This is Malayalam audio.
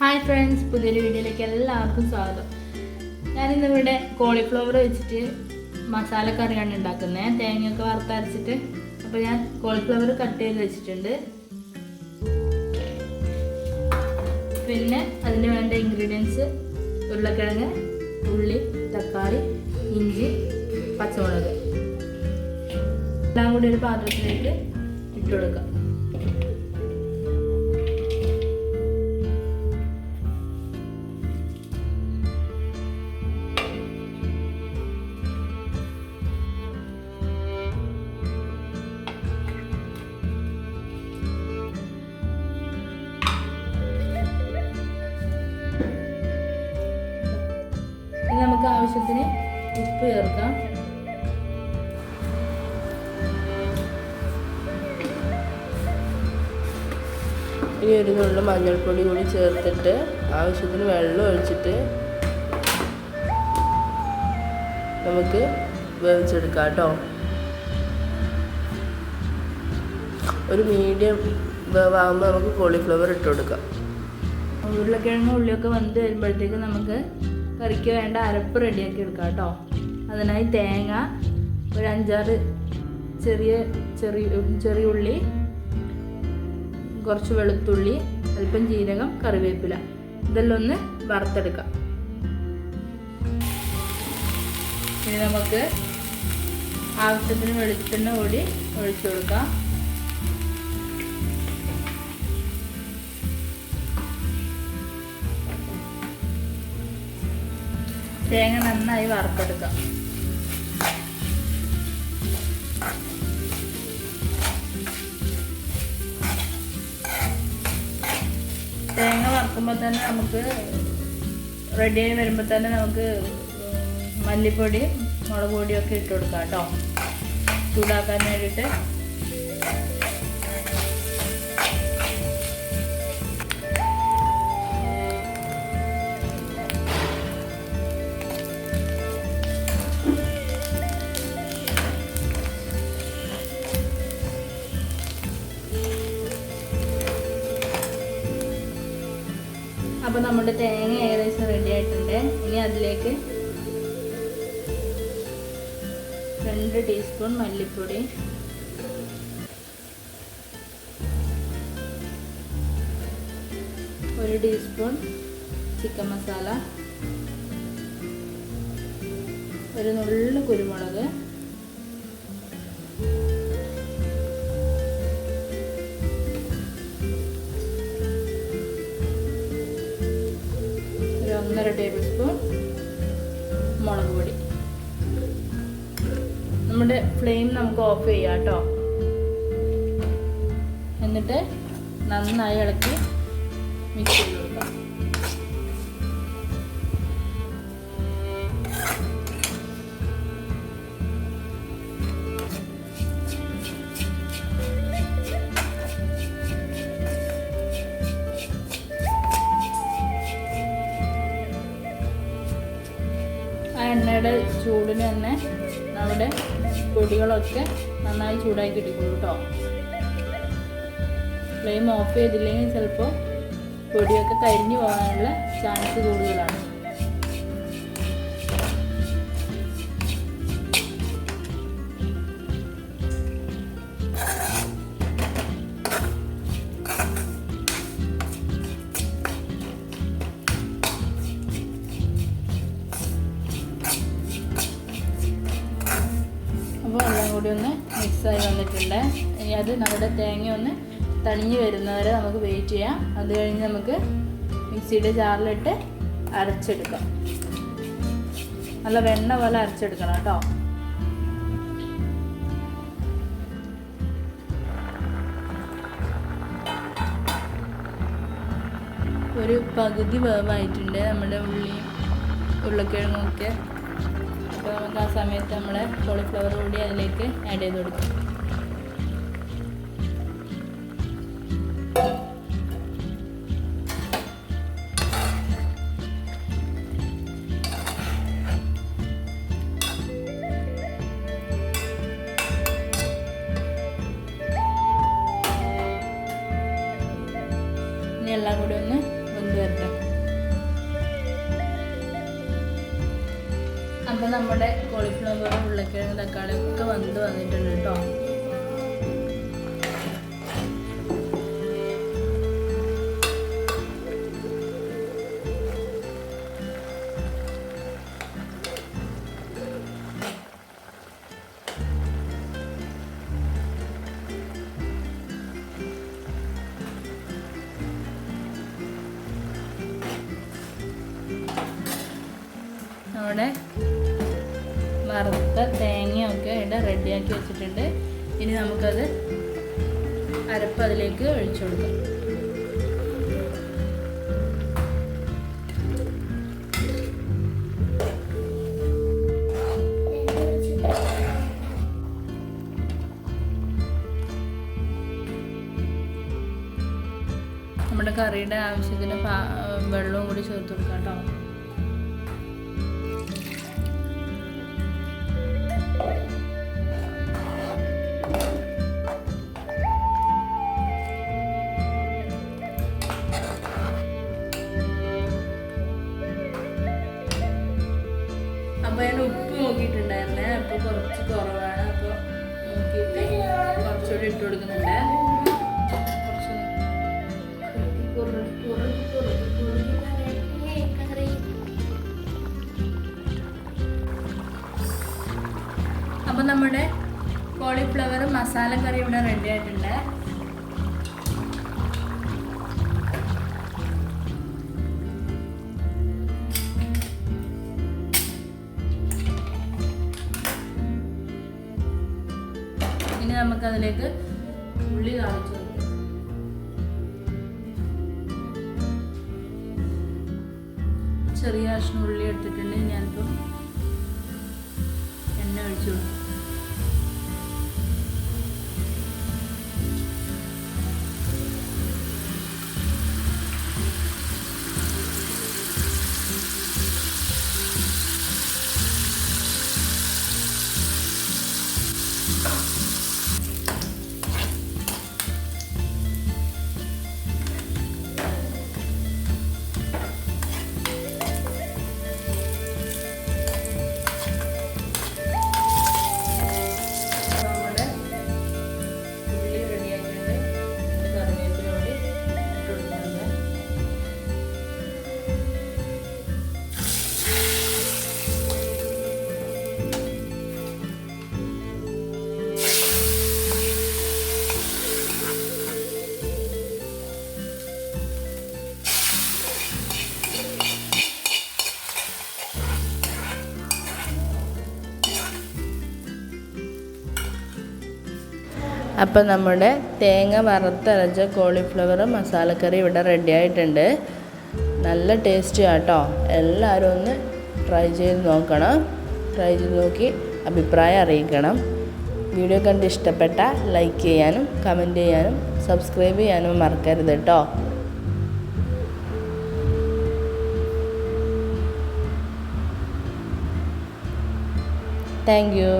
ഹായ് ഫ്രണ്ട്സ് പുതിയൊരു വീഡിയോയിലേക്ക് എല്ലാവർക്കും സ്വാഗതം. ഞാനിന്നിവിടെ കോളിഫ്ലവർ വെച്ചിട്ട് മസാലക്കറിയാണ് ഉണ്ടാക്കുന്നത് തേങ്ങയൊക്കെ വറുത്തരച്ചിട്ട് അപ്പോൾ ഞാൻ കോളിഫ്ലവർ കട്ട് ചെയ്ത് വെച്ചിട്ടുണ്ട്. പിന്നെ അതിന് വേണ്ട ഇൻഗ്രീഡിയൻസ് ഉരുളക്കിഴങ്ങ് ഉള്ളി തക്കാളി ഇഞ്ചി പച്ചമുളക്. എല്ലാം കൂടി ഒരു പാത്രത്തിലേക്ക് ഇട്ട് കൊടുക്കാം. ഇനി നമുക്ക് ആവശ്യത്തിന് ഉപ്പ് ചേർക്കാം. ഇനി ഒരു നുള്ളു മഞ്ഞൾപ്പൊടി കൂടി ചേർത്തിട്ട് ആവശ്യത്തിന് വെള്ളം ഒഴിച്ചിട്ട് നമുക്ക് വേവിച്ചെടുക്കാം കേട്ടോ. ഒരു മീഡിയം വേവാകുമ്പോൾ നമുക്ക് കോളിഫ്ലവർ ഇട്ട് കൊടുക്കാം. ഉരുളക്കിഴങ്ങ് ഉള്ളിയൊക്കെ വന്ന് വരുമ്പോഴത്തേക്ക് നമുക്ക് കറിക്ക് വേണ്ട അരപ്പ് റെഡിയാക്കി എടുക്കാം കേട്ടോ. അതിനായി തേങ്ങ ഒരു അഞ്ചാറ് ചെറിയ ചെറിയ ചെറിയ ഉള്ളി കുറച്ച് വെളുത്തുള്ളി അല്പം ജീരകം കറിവേപ്പില. ഇതെല്ലാം ഒന്ന് വറുത്തെടുക്കാം. ഇനി നമുക്ക് ആവശ്യത്തിന് വെളിച്ചെണ്ണ കൂടി ഒഴിച്ചു കൊടുക്കാം. തേങ്ങ നന്നായി വറുത്തെടുക്കാം. തേങ്ങ വറുക്കുമ്പോൾ തന്നെ നമുക്ക് റെഡിയായി വരുമ്പോൾ തന്നെ നമുക്ക് മല്ലിപ്പൊടിയും മുളക് പൊടിയും ഒക്കെ ഇട്ട് കൊടുക്കാം കേട്ടോ ചൂടാക്കാൻ വേണ്ടിയിട്ട് അപ്പോൾ നമ്മുടെ തേങ്ങ ഏകദേശം റെഡി ആയിട്ടുണ്ട്. ഇനി അതിലേക്ക് രണ്ട് ടീസ്പൂൺ മല്ലിപ്പൊടി. ഒരു ടീസ്പൂൺ ചിക്കൻ മസാല ഒരു നുള്ളു കുരുമുളക്. ഒന്നര ടേബിൾ സ്പൂൺ മുളക് പൊടി. നമ്മുടെ ഫ്ലെയിം നമുക്ക് ഓഫ് ചെയ്യാം കേട്ടോ. എന്നിട്ട് നന്നായി ഇളക്കി മിക്സ് ചെയ്ത് എണ്ണയുടെ ചൂടിന് തന്നെ നമ്മുടെ പൊടികളൊക്കെ നന്നായി ചൂടാക്കി കിട്ടിക്കോളൂ കേട്ടോ ഫ്ലെയിം ഓഫ് ചെയ്തില്ലെങ്കിൽ ചിലപ്പോൾ പൊടിയൊക്കെ കരിഞ്ഞു പോകാനുള്ള ചാൻസ് കൂടുതലാണ്. കൂടി ഒന്ന് മിക്സായി വന്നിട്ടുണ്ട്. ഇനി അത് നമ്മുടെ തേങ്ങ ഒന്ന് തണിഞ്ഞ് വരുന്നവരെ നമുക്ക് വെയിറ്റ് ചെയ്യാം. അത് കഴിഞ്ഞ് നമുക്ക് മിക്സിയുടെ ജാറിലിട്ട് അരച്ചെടുക്കാം. നല്ല വെണ്ണ പോലെ അരച്ചെടുക്കണം കേട്ടോ. ഒരു പകുതി വേവായിട്ടുണ്ട് നമ്മുടെ ഉള്ളിയും ഉരുളക്കിഴങ്ങും അപ്പോൾ നമുക്ക് ആ സമയത്ത് നമ്മുടെ കോളിഫ്ലവർ കൂടി അതിലേക്ക് ആഡ് ചെയ്ത് കൊടുക്കും. എല്ലാം കൂടി ഒന്ന് നമ്മുടെ കോളിഫ്ലവർ ഉരുളക്കിഴങ്ങ് തക്കാളി ഒക്കെ വന്ന് വന്നിട്ടുണ്ട് കേട്ടോ. നമ്മുടെ വറുത്ത തേങ്ങയൊക്കെ ഇട്ട് റെഡിയാക്കി വെച്ചിട്ടുണ്ട്. ഇനി നമുക്കത് അരപ്പ് അതിലേക്ക് ഒഴിച്ചു കൊടുക്കാം. നമ്മുടെ കറിയുടെ ആവശ്യത്തിന് വെള്ളവും കൂടി ചേർത്ത് കൊടുക്കാം കേട്ടോ. അപ്പോൾ ഞാൻ ഉപ്പ് നോക്കിയിട്ടുണ്ടായിരുന്നേ. അപ്പോൾ കുറച്ച് കുറവാണ്. അപ്പോൾ നോക്കിയിട്ട് കുറച്ചുകൂടി ഇട്ട് കൊടുക്കുന്നുണ്ട്. അപ്പോൾ നമ്മുടെ കോളിഫ്ലവർ മസാല കറി ഇവിടെ റെഡി ആയിട്ടുണ്ട്. നമുക്കതിലേക്ക് ഉള്ളി കാണിച്ചു ചെറിയ കഷ്ണം ഉള്ളി എടുത്തിട്ടുണ്ട്. ഞാനിപ്പോ എണ്ണ ഒഴിച്ചു കൊടുക്കും. അപ്പം നമ്മുടെ തേങ്ങ വറുത്തരച്ച കോളിഫ്ലവർ മസാലക്കറി ഇവിടെ റെഡി ആയിട്ടുണ്ട്. നല്ല ടേസ്റ്റ് ആട്ടോ. എല്ലാവരും ഒന്ന് ട്രൈ ചെയ്ത് നോക്കണം. ട്രൈ ചെയ്ത് നോക്കി അഭിപ്രായം അറിയിക്കണം. വീഡിയോ കണ്ട് ഇഷ്ടപ്പെട്ട ലൈക്ക് ചെയ്യാനും കമന്റ് ചെയ്യാനും സബ്സ്ക്രൈബ് ചെയ്യാനും മറക്കരുത് കേട്ടോ താങ്ക് യു